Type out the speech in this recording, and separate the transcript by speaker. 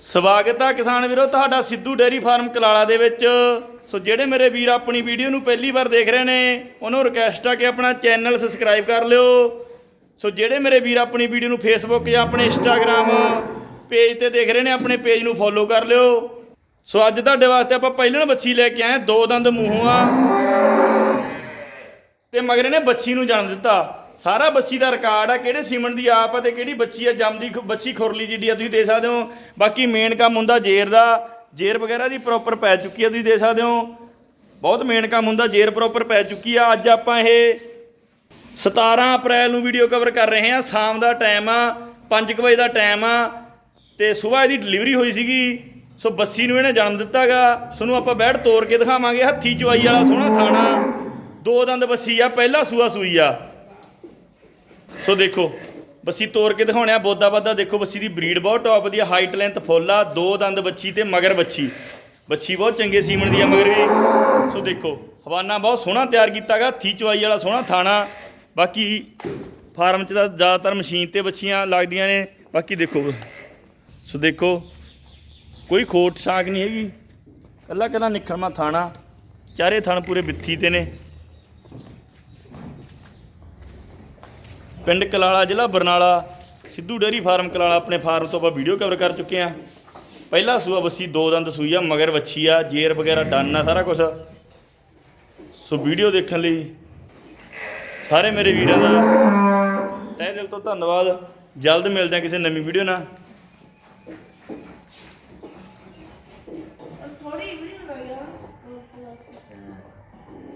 Speaker 1: ਸਵਾਗਤ ਆ ਕਿਸਾਨ ਵੀਰੋ, ਤੁਹਾਡਾ ਸਿੱਧੂ ਡੇਅਰੀ ਫਾਰਮ ਕਲਾਲਾ ਦੇ ਵਿੱਚ। ਸੋ ਜਿਹੜੇ ਮੇਰੇ ਵੀਰ ਆਪਣੀ ਵੀਡੀਓ ਨੂੰ ਪਹਿਲੀ ਵਾਰ ਦੇਖ ਰਹੇ ਨੇ, ਉਹਨਾਂ ਨੂੰ ਰਿਕਵੈਸਟ ਆ ਕਿ ਆਪਣਾ ਚੈਨਲ ਸਬਸਕ੍ਰਾਈਬ ਕਰ ਲਿਓ। ਸੋ ਜਿਹੜੇ ਮੇਰੇ ਵੀਰ ਆਪਣੀ ਵੀਡੀਓ ਨੂੰ ਫੇਸਬੁੱਕ ਜਾਂ ਆਪਣੇ ਇੰਸਟਾਗ੍ਰam ਪੇਜ ਤੇ ਦੇਖ ਰਹੇ ਨੇ, ਆਪਣੇ ਪੇਜ ਨੂੰ ਫੋਲੋ ਕਰ ਲਿਓ। ਸੋ ਅੱਜ ਤੁਹਾਡੇ ਵਾਸਤੇ ਆਪਾਂ ਪਹਿਲਣ ਬੱਚੀ ਲੈ ਕੇ ਆਏ ਦੋ ਦੰਦ ਮੂੰਹੋਂ ਆ। ਤੇ ਮਗਰ ਇਹਨੇ ਬੱਚੀ ਨੂੰ ਜਨਮ ਦਿੱਤਾ। ਸਾਰਾ ਬੱਚੀ ਦਾ ਰਿਕਾਰਡ ਆ, ਕਿਹੜੇ ਸੀਮਨ ਦੀ ਆਪ ਆ ਤੇ ਕਿਹੜੀ ਬੱਚੀ ਆ ਜੰਮਦੀ ਖੁ- ਬੱਚੀ ਖੁਰਲੀ ਜਿੱਡੀ ਆ, ਤੁਸੀਂ ਦੇ ਸਕਦੇ ਹੋ। ਬਾਕੀ ਮੇਨ ਕੰਮ ਹੁੰਦਾ ਜੇਰ ਦਾ। ਜੇਰ ਵਗੈਰਾ ਦੀ ਪ੍ਰੋਪਰ ਪੈ ਚੁੱਕੀ ਆ, ਤੁਸੀਂ ਦੇ ਸਕਦੇ ਹੋ। ਬਹੁਤ ਮੇਨ ਕੰਮ ਹੁੰਦਾ, ਜੇਰ ਪ੍ਰੋਪਰ ਪੈ ਚੁੱਕੀ ਆ। ਅੱਜ ਆਪਾਂ ਇਹ 17 ਅਪ੍ਰੈਲ ਨੂੰ ਵੀਡੀਓ ਕਵਰ ਕਰ ਰਹੇ ਹਾਂ। ਸ਼ਾਮ ਦਾ ਟਾਈਮ ਆ 5 ਵਜੇ ਦਾ ਟਾਈਮ ਆ। ਤੇ ਸਵੇਰ ਇਹਦੀ ਡਿਲੀਵਰੀ ਹੋਈ ਸੀਗੀ। ਸੋ ਬੱਸੀ ਨੂੰ ਇਹਨੇ ਜਨਮ ਦਿੱਤਾਗਾ। ਤੁਹਾਨੂੰ ਆਪਾਂ ਬੈਠ ਤੋੜ ਕੇ ਦਿਖਾਵਾਂਗੇ। ਹੱਥੀ ਚਵਾਈ ਵਾਲਾ ਸੋਹਣਾ ਥਾਣਾ। ਦੋ ਦੰਦ ਬੱਸੀ ਆ, ਪਹਿਲਾ ਸੂਆ ਸੂਈ ਆ। ਸੋ ਦੇਖੋ, ਬੱਸੀ ਤੋੜ ਕੇ ਦਿਖਾਉਣਿਆ ਬੋਦਾ ਬਾਦਾ। ਦੇਖੋ, ਬੱਸੀ ਦੀ ਬਰੀਡ ਬਹੁਤ ਟੌਪ ਦੀ ਹਾਈਟ ਲੈਂਥ ਫੁੱਲ ਆ, ਦੋ ਦੰਦ ਬੱਚੀ ਤੇ ਮਗਰ ਬੱਚੀ। ਬੱਚੀ ਬਹੁਤ ਚੰਗੇ ਸੀਮਣ ਦੀ ਆ, ਮਗਰ ਵੀ। ਸੋ ਦੇਖੋ, ਹਵਾਨਾ ਬਹੁਤ ਸੋਹਣਾ ਤਿਆਰ ਕੀਤਾਗਾ ਹੱਥੀ ਚਵਾਈ ਵਾਲਾ ਸੋਹਣਾ ਥਾਣਾ। ਬਾਕੀ ਫਾਰਮ 'ਚ ਤਾਂ ਜ਼ਿਆਦਾਤਰ ਮਸ਼ੀਨ ਤੇ ਬੱਚੀਆਂ ਲੱਗਦੀਆਂ ਨੇ। ਬਾਕੀ ਦੇਖੋ। ਸੋ ਦੇਖੋ, ਕੋਈ ਖੋਟ ਛਾਂਕ ਨਹੀਂ ਹੈਗੀ। ਕੱਲਾ ਕੱਲਾ ਨਿਖਰਮਾ ਥਾਣਾ। ਚਾਰੇ ਥਣ ਪੂਰੇ ਬਿੱਥੀ ਤੇ ਨੇ। ਪਿੰਡ ਕਲਾਲਾ, ਜ਼ਿਲ੍ਹਾ ਬਰਨਾਲਾ, ਸਿੱਧੂ ਡੇਅਰੀ ਫਾਰਮ ਕਲਾਲਾ ਆਪਣੇ ਫਾਰਮ ਤੋਂ ਆਪਾਂ ਵੀਡੀਓ ਕਵਰ ਕਰ ਚੁੱਕੇ ਆ ਪਹਿਲਾ ਸੂਆ ਬੱਸੀ, ਦੋ ਦੰਦ ਸੂਈ ਆ ਮਗਰ ਵੱਛੀ ਆ, ਜੇਰ ਵਗੈਰਾ, ਡਨ ਆ, ਸਾਰਾ ਕੁਝ ਸੋ ਵੀਡੀਓ ਦੇਖਣ ਲਈ ਸਾਰੇ ਮੇਰੇ ਵੀਰਾਂ ਦਾ ਤਹਿ ਦਿਲ ਤੋਂ ਧੰਨਵਾਦ। ਜਲਦ ਮਿਲਦੇ ਆ ਕਿਸੇ ਨਵੀਂ ਵੀਡੀਓ ਨਾਲ।